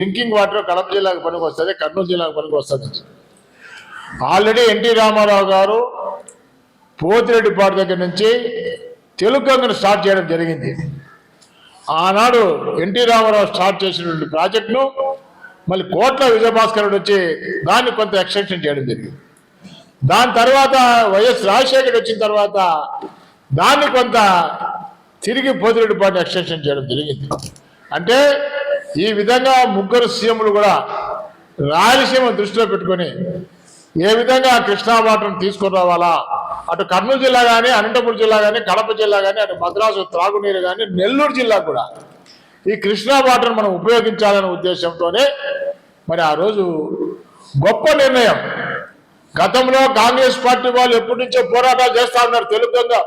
Drinking water Kadapa జిల్లాకు పనికి వస్తుంది కర్నూలు జిల్లాకు పనికి వస్తుంది ఆల్రెడీ ఎన్టీ రామారావు గారు పోతిరెడ్డిపాడు దగ్గర నుంచి తెలుగు గంగను స్టార్ట్ చేయడం జరిగింది. ఆనాడు ఎన్టీ రామారావు స్టార్ట్ చేసినటువంటి ప్రాజెక్టును మళ్ళీ కోట్ల విజయభాస్కర్ వచ్చి దాన్ని కొంత ఎక్స్టెన్షన్ చేయడం జరిగింది. దాని తర్వాత వైఎస్ రాజశేఖర్ వచ్చిన తర్వాత దాన్ని కొంత తిరిగి పోతిరెడ్డిపాటు ఎక్స్టెన్షన్ చేయడం జరిగింది. అంటే ఈ విధంగా ముగ్గురు సీఎంలు కూడా రాయలసీమ దృష్టిలో పెట్టుకొని ఏ విధంగా కృష్ణా వాటర్ను తీసుకుని రావాలా అటు కర్నూలు జిల్లా కానీ అనంతపురం జిల్లా కానీ కడప జిల్లా కానీ అటు మద్రాసు త్రాగునీరు కానీ నెల్లూరు జిల్లా కూడా ఈ కృష్ణా వాటర్ను మనం ఉపయోగించాలనే ఉద్దేశంతోనే మరి ఆ రోజు గొప్ప నిర్ణయం. గతంలో కాంగ్రెస్ పార్టీ వాళ్ళు ఎప్పటి నుంచో పోరాటాలు చేస్తా ఉన్నారు తెలుగుగా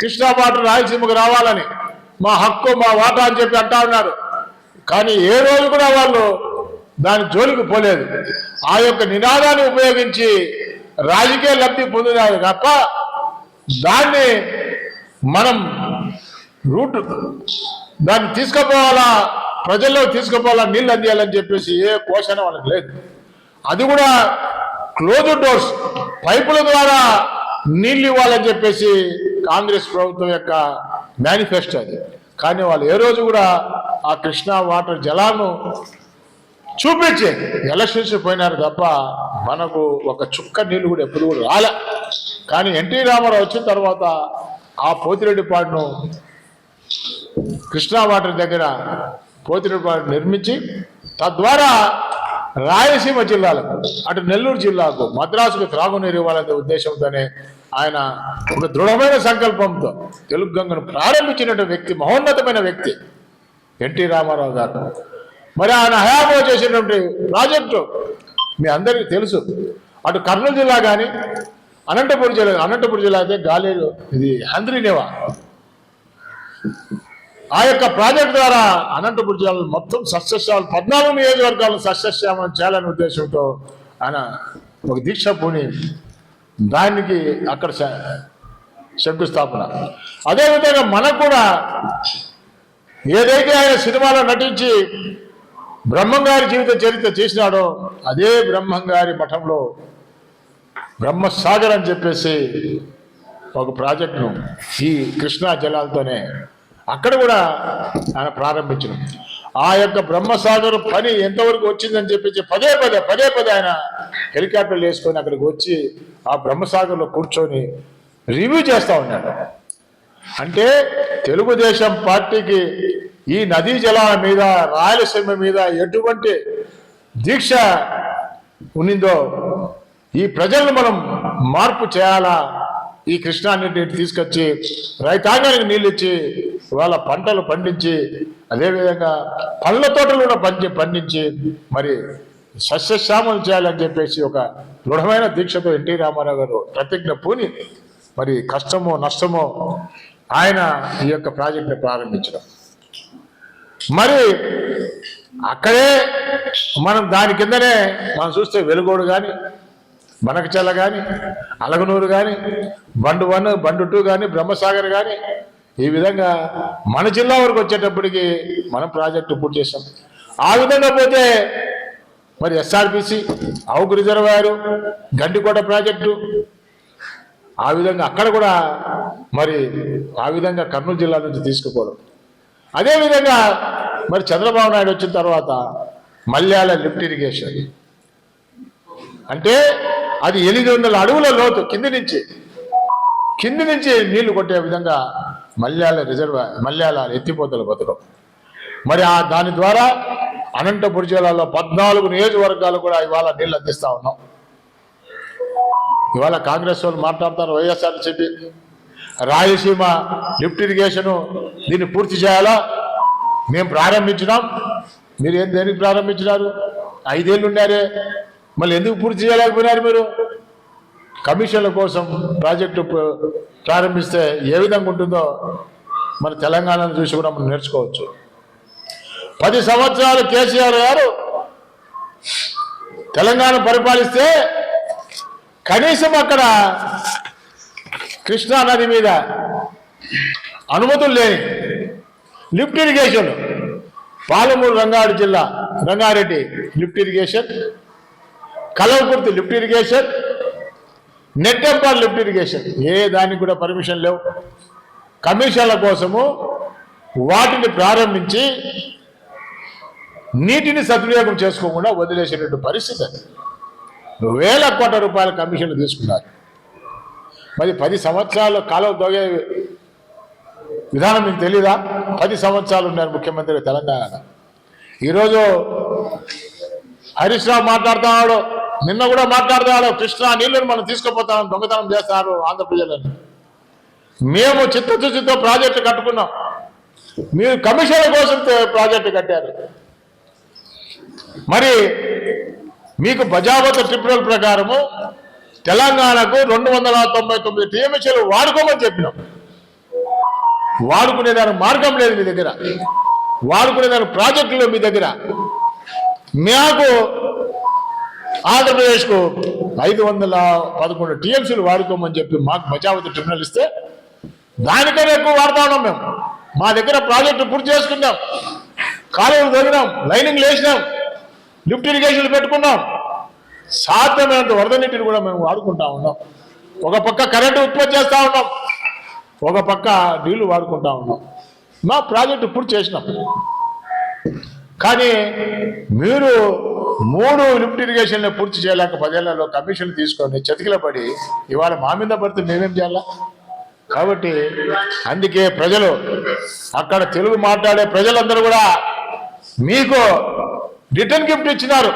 కృష్ణా వాటర్ రాయలసీమకు రావాలని. మా హక్కు మా వాటా అని చెప్పి అంటా ఉన్నారు. కానీ ఏ రోజు కూడా వాళ్ళు దాని జోలికి పోలేదు. ఆ యొక్క నినాదాన్ని ఉపయోగించి రాజకీయ లబ్ధి పొందినారు తప్ప దాన్ని మనం రూట్ దాన్ని తీసుకుపోవాలా ప్రజల్లో తీసుకుపోవాలా నీళ్ళు అందియాలని చెప్పేసి ఏ పోషణ వాళ్ళకి లేదు. అది కూడా క్లోజ్ డోర్స్ పైపుల ద్వారా నీళ్ళు ఇవ్వాలని చెప్పేసి కాంగ్రెస్ ప్రభుత్వం యొక్క మేనిఫెస్టో అది. కానీ వాళ్ళు ఏ రోజు కూడా ఆ కృష్ణా వాటర్ జలాలను చూపించి ఎలక్షన్స్ పోయినారు తప్ప మనకు ఒక చుక్క నీళ్ళు కూడా ఎప్పుడు కూడా రాలే. కానీ ఎన్టీ రామారావు వచ్చిన తర్వాత ఆ పోతిరెడ్డిపాడును కృష్ణా వాటర్ దగ్గర పోతిరెడ్డిపాడు నిర్మించి తద్వారా రాయలసీమ జిల్లాలకు అటు నెల్లూరు జిల్లాకు మద్రాసుకు త్రాగునీరు ఇవ్వాలనే ఉద్దేశంతోనే ఆయన ఒక దృఢమైన సంకల్పంతో తెలుగు గంగను ప్రారంభించినటువంటి వ్యక్తి మహోన్నతమైన వ్యక్తి. ఎన్టీ రామారావు గారు. మరి ఆయన హయాంలో చేసినటువంటి ప్రాజెక్టు మీ అందరికీ తెలుసు. అటు కర్నూలు జిల్లా కానీ అనంతపురం జిల్లా అనంతపురం జిల్లా అయితే గాలేరు ఇది ఆంధ్రీనేవా ఆ యొక్క ప్రాజెక్ట్ ద్వారా అనంతపురం జిల్లాలో మొత్తం సస్యశ్యామలు పద్నాలుగు నియోజకవర్గాలను సస్యశ్యామలం చేయాలనే ఉద్దేశంతో ఆయన ఒక దీక్ష పూని దానికి అక్కడ శంకుస్థాపన. అదేవిధంగా మనకు కూడా ఏదైతే ఆయన సినిమాలో నటించి బ్రహ్మంగారి జీవిత చరిత్ర చేసినాడో అదే బ్రహ్మంగారి మఠంలో బ్రహ్మసాగర్ అని చెప్పేసి ఒక ప్రాజెక్టును ఈ కృష్ణా జలాలతోనే అక్కడ కూడా ఆయన ప్రారంభించడం. ఆ యొక్క బ్రహ్మసాగర్ పని ఎంతవరకు వచ్చిందని చెప్పేసి పదే పదే పదే పదే ఆయన హెలికాప్టర్లు వేసుకొని అక్కడికి వచ్చి ఆ బ్రహ్మసాగర్లో కూర్చొని రివ్యూ చేస్తూ ఉన్నాడు. అంటే తెలుగుదేశం పార్టీకి ఈ నదీ జలాల మీద రాయలసీమ మీద ఎటువంటి దీక్ష ఉన్నిందో ఈ ప్రజలను మనం మార్పు చేయాలా? ఈ కృష్ణా నీటిని తీసుకొచ్చి రైతాంగానికి నీళ్ళు ఇచ్చి వాళ్ళ పంటలు పండించి అదేవిధంగా పళ్ళ తోటలు కూడా పంచి పండించి మరి సస్యశ్యామలు చేయాలని చెప్పేసి ఒక దృఢమైన దీక్షతో ఎన్టీ రామారావు గారు ప్రతిజ్ఞ పూని మరి కష్టమో నష్టమో ఆయన ఈ యొక్క ప్రాజెక్టును ప్రారంభించడం. మరి అక్కడే మనం దాని కిందనే మనం చూస్తే వెలుగోడు కానీ బనకచల్ల కానీ అలగనూరు కానీ బండు వన్ బండు టూ కానీ బ్రహ్మసాగర్ కానీ ఈ విధంగా మన జిల్లా వరకు వచ్చేటప్పటికి మనం ప్రాజెక్టు పూర్తి చేసాం ఆ విధంగా పోతే మరి SRPC Avuku reservoir Gandikota project ఆ విధంగా అక్కడ కూడా మరి ఆ విధంగా కర్నూలు జిల్లా నుంచి తీసుకుపోవడం. అదేవిధంగా మరి చంద్రబాబు నాయుడు వచ్చిన తర్వాత మల్యాల లిఫ్ట్ ఇరిగేషన్. అంటే అది ఎనిమిది వందల అడుగుల లోతు కింది నుంచి కింది నుంచి నీళ్ళు కొట్టే విధంగా మల్యాల రిజర్వ్ మల్యాల ఎత్తిపోతలు బతకడం. మరి ఆ దాని ద్వారా అనంతపురం జిల్లాలో పద్నాలుగు నియోజకవర్గాలు కూడా ఇవాళ నీళ్ళు అందిస్తూ ఉన్నాం. ఇవాళ కాంగ్రెస్ వాళ్ళు మాట్లాడతారు వైఎస్ఆర్ చెప్పి రాయలసీమ లిఫ్ట్ ఇరిగేషను దీన్ని పూర్తి చేయాలా? మేము ప్రారంభించినాం. మీరు ఏం దేనికి ప్రారంభించినారు? ఐదేళ్ళు ఉన్నారే. మళ్ళీ ఎందుకు పూర్తి చేయలేకపోయినారు మీరు? కమిషన్ల కోసం ప్రాజెక్టు ప్రారంభిస్తే ఏ విధంగా ఉంటుందో మన తెలంగాణను చూసి కూడా మనం నేర్చుకోవచ్చు. పది సంవత్సరాలు కేసీఆర్ గారు తెలంగాణ పరిపాలిస్తే కనీసం అక్కడ కృష్ణా నది మీద అనుమతులు లేని లిఫ్ట్ ఇరిగేషన్ పాలమూరు రంగారెడ్డి జిల్లా Rangareddy lift irrigation Kalwakurthy lift irrigation Nettempal lift irrigation. ఏ దానికి కూడా పర్మిషన్ లేవు. కమిషన్ల కోసము వాటిని ప్రారంభించి నీటిని సద్వినియోగం చేసుకోకుండా వదిలేసేటువంటి పరిస్థితి అది. వేల కోట్ల రూపాయల కమిషన్లు తీసుకున్నారు. మరి పది సంవత్సరాలు కాలువ దొగే విధానం మీకు తెలీదా? పది సంవత్సరాలు ఉన్నారు ముఖ్యమంత్రి తెలంగాణ ఈరోజు హరీష్ రావు మాట్లాడుతున్నాడు నిన్న కూడా మాట్లాడుతున్నాడు కృష్ణా నీళ్ళని మనం తీసుకుపోతాం దొంగతనం చేస్తారు ఆంధ్రప్రదేశ్లో మేము చిత్తశుద్ధితో ప్రాజెక్టు కట్టుకున్నాం. మీరు కమిషన్ల కోసం ప్రాజెక్టు కట్టారు. మరి మీకు బజావత ట్రిబ్యునల్ ప్రకారము తెలంగాణకు రెండు వందల తొంభై తొమ్మిది టీఎంసీలు వాడుకోమని చెప్పినాం. వాడుకునే దానికి మార్గం లేదు మీ దగ్గర. వాడుకునే దానికి ప్రాజెక్టులు మీ దగ్గర. మాకు ఆంధ్రప్రదేశ్కు ఐదు వందల పదకొండు టీఎంసీలు వాడుకోమని చెప్పి మాకు బచావతి ట్రిబ్యునల్ ఇస్తే దానికన్నా ఎక్కువ వాడుతా ఉన్నాం మేము. మా దగ్గర ప్రాజెక్టు పూర్తి చేసుకున్నాం కాలువలు తగినాం లైనింగ్ లేచినాం లిఫ్ట్ ఇరిగేషన్లు పెట్టుకున్నాం. సాధ్యమైనంత వరద నీటిని కూడా మేము వాడుకుంటా ఉన్నాం. ఒక పక్క కరెంటు ఉత్పత్తి చేస్తూ ఉన్నాం. ఒక పక్క నీళ్ళు వాడుకుంటా ఉన్నాం. మా ప్రాజెక్టు పూర్తి చేసినాం. కానీ మీరు మూడు లిఫ్ట్ ఇరిగేషన్లు పూర్తి చేయలేక పదేళ్ళలో కమిషన్ తీసుకొని చతికిల పడి ఇవాళ మా మీద పడితే మేమేం చేయాలా? కాబట్టి అందుకే ప్రజలు అక్కడ తెలుగు మాట్లాడే ప్రజలందరూ కూడా మీకు రిటర్న్ గిఫ్ట్ ఇచ్చినారు.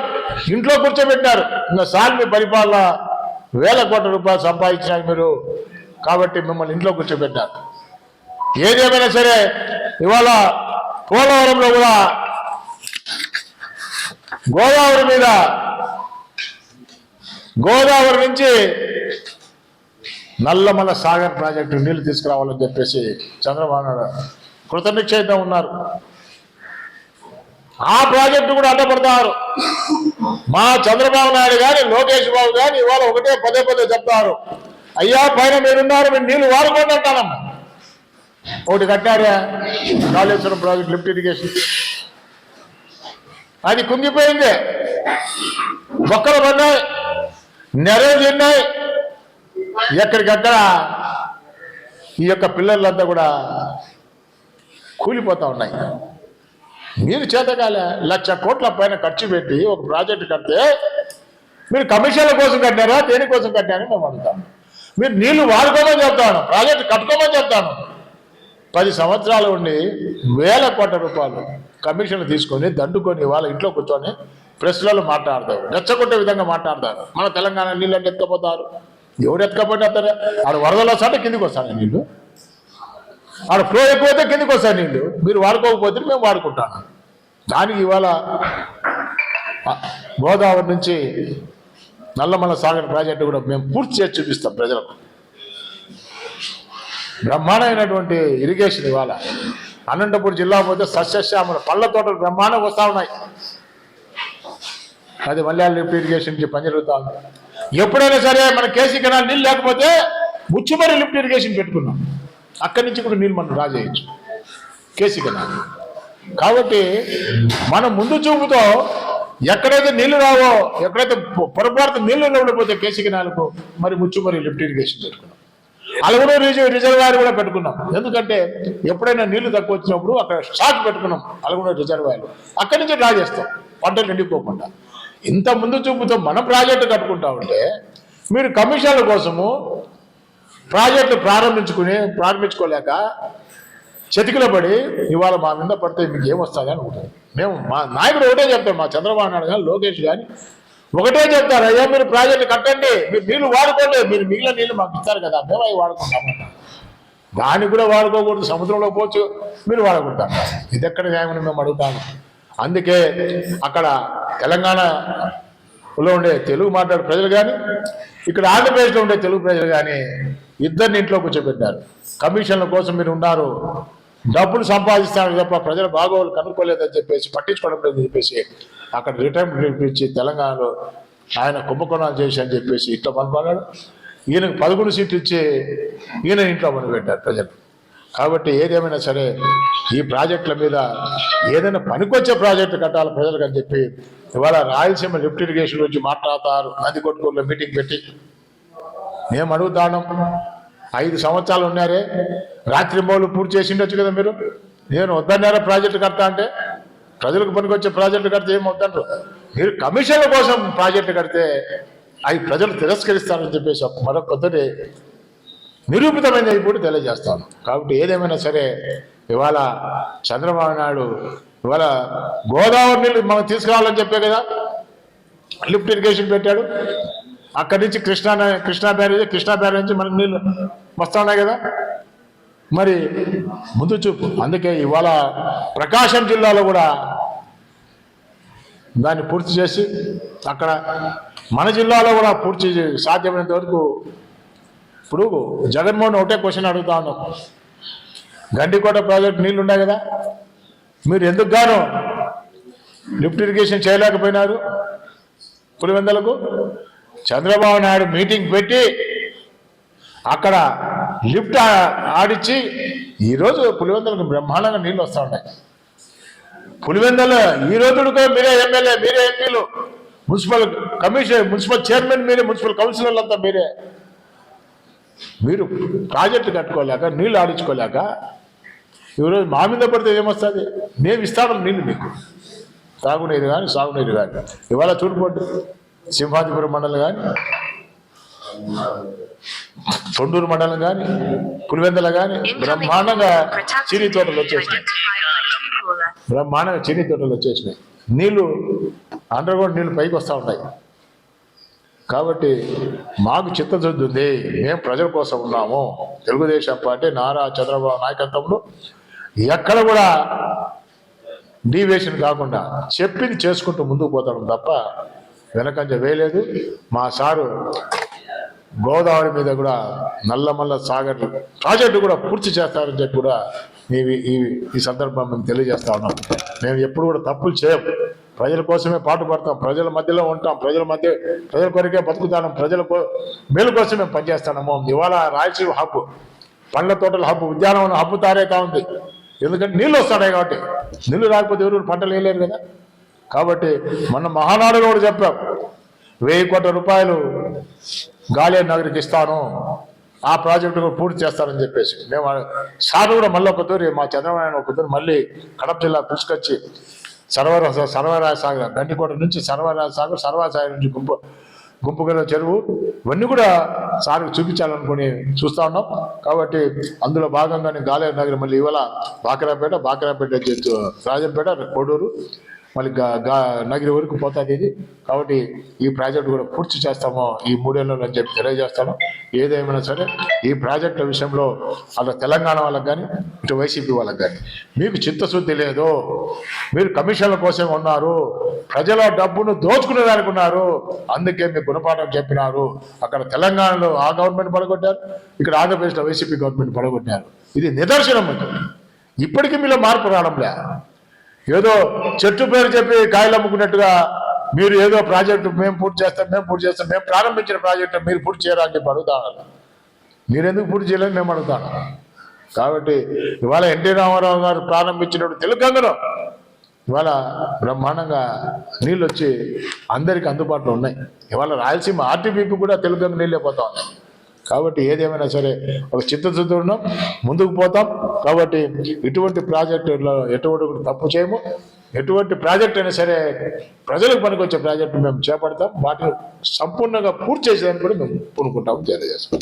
ఇంట్లో కూర్చోబెట్టారు ఇంకా సార్ మీ పరిపాలన వేల కోట్ల రూపాయలు సంపాదించినారు మీరు. కాబట్టి మిమ్మల్ని ఇంట్లో కూర్చోబెట్టారు ఏదేమైనా సరే ఇవాళ పోలవరంలో కూడా గోదావరి మీద గోదావరి నుంచి నల్లమల సాగర్ ప్రాజెక్టు నీళ్ళు తీసుకురావాలని చెప్పేసి చంద్రబాబు నాయుడు కృతనిశ్చయితం ఉన్నారు. ఆ ప్రాజెక్టు కూడా అడ్డపడతారు మా చంద్రబాబు నాయుడు గాని లోకేష్ బాబు గాని ఇవాళ ఒకటే పదే పదే చెప్తారు. అయ్యా పైన మీరున్నారు మీరు నీళ్ళు వాడుకోండి అంటానమ్మా ఒకటి కట్టారా కాళేశ్వరం ప్రాజెక్ట్ లిఫ్ట్ ఇరిగేషన్. అది కుంగిపోయింది. మొక్కలు పడినాయి నెరలు తిన్నాయి. ఎక్కడికక్కడ ఈ యొక్క పిల్లలంతా కూడా కూలిపోతా ఉన్నాయి. మీరు చేతకాలే లక్ష కోట్ల పైన ఖర్చు పెట్టి ఒక ప్రాజెక్ట్ కడితే మీరు కమిషన్ల కోసం కట్టారా దేనికోసం కట్టారని మేము అడుగుతాను మీరు నీళ్ళు వాడుకోమని చెప్తాను ప్రాజెక్టు కట్టుకోమని చెప్తాను. పది సంవత్సరాలు ఉండి వేల కోట్ల రూపాయలు కమిషన్లు తీసుకొని దండుకొని వాళ్ళ ఇంట్లో కూర్చొని ప్రెస్లలో మాట్లాడతారు. రెచ్చగొట్టే విధంగా మాట్లాడతారు. మన తెలంగాణ నీళ్ళు అంటే ఎత్తుకపోతారు. ఎవరు ఎత్తుకపోతే వస్తారే ఆడ వరదలు వస్తాడే కిందికి వస్తాను నీళ్ళు ఆడ ఫ్లో ఎక్కువైతే కిందికి వస్తాయి నీళ్ళు మీరు వాడుకోకపోతే మేము వాడుకుంటాను దానికి ఇవాళ గోదావరి నుంచి నల్లమల్ల సాగర్ ప్రాజెక్టు కూడా మేము పూర్తి చేసి చూపిస్తాం ప్రజలకు. బ్రహ్మాండమైనటువంటి ఇరిగేషన్ ఇవాళ. అనంతపురం జిల్లా పోతే సస్యశ్యామల పళ్ళ తోటలు బ్రహ్మాండం వస్తూ ఉన్నాయి. అది మలయాళ లిఫ్ట్ ఇరిగేషన్కి పని ఉంది. ఎప్పుడైనా సరే మన కేసీ కెనాల్ నీళ్ళు లేకపోతే ముచ్చుమరి లిఫ్ట్ ఇరిగేషన్ పెట్టుకున్నాం. అక్కడి నుంచి కూడా నీళ్ళు మనం రాజేయచ్చు. KC canal. కాబట్టి మనం ముందు చూపుతో ఎక్కడైతే నీళ్ళు రావో ఎక్కడైతే పొరపాటు నీళ్ళు ఉండకపోతే కేసీకి నాలుగు మరి ముచ్చుమరి లిఫ్ట్ ఇరిగేషన్ పెట్టుకున్నాం అలగూరు రిజర్వ్ రిజర్వాయర్ కూడా పెట్టుకున్నాం. ఎందుకంటే ఎప్పుడైనా నీళ్ళు తక్కువ వచ్చినప్పుడు అక్కడ స్టాక్ పెట్టుకున్నాం అలగూరు రిజర్వాయర్. అక్కడి నుంచి డ్రా చేస్తాం. పంటలు నిండిపోకుండా. ఇంత ముందు చూపుతో మన ప్రాజెక్టు కట్టుకుంటా ఉంటే మీరు కమిషన్ల కోసము ప్రాజెక్టు ప్రారంభించుకుని ప్రారంభించుకోలేక చతికిల పడి ఇవాళ మా మీద పడితే మీకు ఏమొస్తుంది అని ఉంటుంది మేము మా నాయకుడు ఒకటే చెప్తాం మా చంద్రబాబు నాయుడు కానీ లోకేష్ కానీ ఒకటే చెప్తారు అయ్యా మీరు ప్రాజెక్టు కట్టండి మీరు నీళ్ళు వాడుకోండి మీరు మిగిలిన నీళ్ళు మాకు ఇస్తారు కదా మేము అవి వాడుకుంటాము దాన్ని కూడా వాడుకోకూడదు సముద్రంలో పోవచ్చు మీరు వాడుకుంటారు. ఇది ఎక్కడ న్యాయమని మేము అడుగుతాము అందుకే అక్కడ తెలంగాణలో ఉండే తెలుగు మాట్లాడే ప్రజలు కానీ ఇక్కడ ఆంధ్రప్రదేశ్లో ఉండే తెలుగు ప్రజలు కానీ ఇద్దరిని ఇంట్లో కూర్చోబెట్టారు. కమిషన్ల కోసం మీరు ఉన్నారు. డబ్బులు సంపాదిస్తారు తప్ప ప్రజలు బాగోగులు కనుక్కోలేదని చెప్పేసి పట్టించుకోవడం లేదని చెప్పేసి అక్కడ రిటైర్మెంట్ ఇచ్చి తెలంగాణలో ఆయన కుంభకోణాలు చేసి అని చెప్పేసి ఇంట్లో పనిపడ్డాడు ఈయనకు పదకొండు సీట్లు ఇచ్చి ఈయన ఇంట్లో పనిపెట్టారు ప్రజలు. కాబట్టి ఏదేమైనా సరే ఈ ప్రాజెక్టుల మీద ఏదైనా పనికొచ్చే ప్రాజెక్టు కట్టాలి ప్రజలకు అని చెప్పి ఇవాళ రాయలసీమ లిఫ్ట్ ఇరిగేషన్ గురించి మాట్లాడతారు. నది కొట్టుకోలో మీటింగ్ పెట్టి. మేము అడుగుతాం ఐదు సంవత్సరాలు ఉన్నారే? రాత్రి మౌలు పూర్తి చేసి ఉండొచ్చు కదా మీరు? నేను వద్దన్నారా ప్రాజెక్టు కడతా అంటే? ప్రజలకు పనికొచ్చే ప్రాజెక్టు కడితే ఏం వద్దంటారు మీరు కమిషన్ల కోసం ప్రాజెక్టు కడితే అవి ప్రజలు తిరస్కరిస్తారని చెప్పేసి ఒక మరొక కొత్తది నిరూపితమైన ఇప్పుడు తెలియజేస్తాను. కాబట్టి ఏదేమైనా సరే ఇవాళ చంద్రబాబు నాయుడు ఇవాళ గోదావరి నీళ్ళు మనం తీసుకురావాలని చెప్పే కదా? లిఫ్ట్ ఇరిగేషన్ పెట్టాడు. అక్కడి నుంచి కృష్ణా కృష్ణా బ్యారేజ్ కృష్ణా బ్యారేజ్ నుంచి మనకు నీళ్ళు వస్తా ఉన్నాయి కదా? మరి ముందు చూపు. అందుకే ఇవాళ ప్రకాశం జిల్లాలో కూడా దాన్ని పూర్తి చేసి అక్కడ మన జిల్లాలో కూడా పూర్తి సాధ్యమైనంత వరకు ఇప్పుడు జగన్మోహన్ ఒకటే క్వశ్చన్ అడుగుతా ఉన్నాం. గండికోట ప్రాజెక్ట్ నీళ్ళు ఉన్నాయి కదా? మీరు ఎందుకు గాను లిఫ్ట్ ఇరిగేషన్ చేయలేకపోయినారు పులివెందలకు? చంద్రబాబు నాయుడు మీటింగ్ పెట్టి అక్కడ లిఫ్ట్ ఆడిచ్చి ఈరోజు పులివెందలకు బ్రహ్మాండంగా నీళ్ళు వస్తూ ఉన్నాయి. పులివెందల ఈ రోజుడికే మీరే ఎమ్మెల్యే మీరే ఎంపీలు మున్సిపల్ కమిషన్ మున్సిపల్ చైర్మన్ మీరే మున్సిపల్ కౌన్సిలర్లు అంతా మీరే. మీరు ప్రాజెక్టు కట్టుకోలేక నీళ్ళు ఆడించుకోలేక ఈరోజు మా మీద పడితే ఏమొస్తుంది? మేము ఇస్తాను నీళ్ళు మీకు. తాగునీరు కానీ సాగునీరు కానీ ఇవాళ చూడుకోండి సింహాదిపురం మండలం కానీ తొండూరు మండలం కానీ పులివెందల కానీ బ్రహ్మాండంగా చిరి తోటలు వచ్చేసినాయి. బ్రహ్మాండంగా చిరి తోటలు వచ్చేసినాయి. నీళ్ళు అండర్ గ్రౌండ్ నీళ్ళు పైకి వస్తూ ఉంటాయి. కాబట్టి మాకు చిత్తశుద్ధి ఉంది. మేము ప్రజల కోసం ఉన్నాము. తెలుగుదేశం పార్టీ నారా చంద్రబాబు నాయకత్వంలో ఎక్కడ కూడా డీవేషన్ కాకుండా చెప్పింది చేసుకుంటూ ముందుకు పోతాడు తప్ప వెనకంజ వేయలేదు. మా సారు గోదావరి మీద కూడా నల్లమల్ల సాగర్ ప్రాజెక్టు కూడా పూర్తి చేస్తారని చెప్పి కూడా ఈ ఈ ఈ సందర్భం మేము తెలియజేస్తా ఉన్నాం. మేము ఎప్పుడు కూడా తప్పులు చేయం ప్రజల కోసమే పాటు పడతాం. ప్రజల మధ్యలో ఉంటాం. ప్రజల మధ్య ప్రజల కొరకే బతుకుతాం ప్రజల కో మేలు మేము పనిచేస్తాము ఇవాళ రాయలసీమ హబ్బు పండ్ల తోటల హబ్బు ఉద్యానవనం హబ్బు తారేతా ఉంది. ఎందుకంటే నీళ్ళు వస్తాయి కాబట్టి. నీళ్ళు రాకపోతే ఎవరు పంటలు వేయలేరు కదా. కాబట్టి మొన్న మహానాడులో కూడా చెప్పాం. వెయ్యి కోట్ల రూపాయలు గాలియర్ నగరికి ఇస్తాను. ఆ ప్రాజెక్టు కూడా పూర్తి చేస్తానని చెప్పేసి. మేము సార్ కూడా మళ్ళీ ఒక తూరి మా చంద్రబాబు నాయుడు ఒక తూరి మళ్ళీ కడప జిల్లా తీసుకొచ్చి సర్వర సర్వరాజ సాగర్ గండికోట నుంచి సర్వరాజ సాగర్ సర్వసాగర్ నుంచి గుంపు గుంపుగల చెరువు. ఇవన్నీ కూడా సార్కి చూపించాలనుకుని చూస్తా ఉన్నాం. కాబట్టి అందులో భాగంగానే గాలేరు నగరం మళ్ళీ ఇవాళ బాకరాపేట బాకరాపేట రాజంపేట కోడూరు. మళ్ళీ నగిరి వరకు పోతుంది ఇది. కాబట్టి ఈ ప్రాజెక్టు కూడా పూర్తి చేస్తాము. ఈ మూడేళ్ళలో అని చెప్పి తెలియజేస్తాను. ఏదేమైనా సరే ఈ ప్రాజెక్టుల విషయంలో అలా తెలంగాణ వాళ్ళకి కానీ ఇటు వైసీపీ వాళ్ళకి కానీ మీకు చిత్తశుద్ధి లేదు. మీరు కమిషన్ల కోసం ఉన్నారు. ప్రజల డబ్బును దోచుకునే దానికి ఉన్నారు. అందుకే మీకు గుణపాఠం చెప్పినారు. అక్కడ తెలంగాణలో ఆ గవర్నమెంట్ పడగొట్టారు. ఇక్కడ ఆంధ్రప్రదేశ్లో వైసీపీ గవర్నమెంట్ పడగొట్టారు. ఇది నిదర్శనం. ఇప్పటికీ మీలో మార్పు రావడంలే. ఏదో చెట్టు పేరు చెప్పి కాయలు అమ్ముకున్నట్టుగా మీరు ఏదో ప్రాజెక్టు మేము పూర్తి చేస్తాం మేము పూర్తి చేస్తాం మేము ప్రారంభించిన ప్రాజెక్టు మీరు పూర్తి చేయరా అని చెప్పి అడుగుతాను. మీరెందుకు పూర్తి చేయలేదు మేము అడుగుతాను. కాబట్టి ఇవాళ ఎన్టీ రామారావు గారు ప్రారంభించినప్పుడు తెలుగంగలో ఇవాళ బ్రహ్మాండంగా నీళ్ళు వచ్చి అందరికీ అందుబాటులో ఉన్నాయి. ఇవాళ రాయలసీమ ఆర్టీపీకి కూడా తెలుగంగ నీళ్ళే పోతా ఉన్నాయి. కాబట్టి ఏదేమైనా సరే ఒక చిత్తశుద్ధి ఉన్నాం ముందుకు పోతాం. కాబట్టి ఇటువంటి ప్రాజెక్టులో ఎటువంటి కూడా తప్పు చేయము. ఎటువంటి ప్రాజెక్ట్ అయినా సరే ప్రజలకు పనికొచ్చే ప్రాజెక్టు మేము చేపడతాం. వాటిని సంపూర్ణంగా పూర్తి చేసేదానికి కూడా మేము పూనుకుంటాం. తెలియజేస్తాం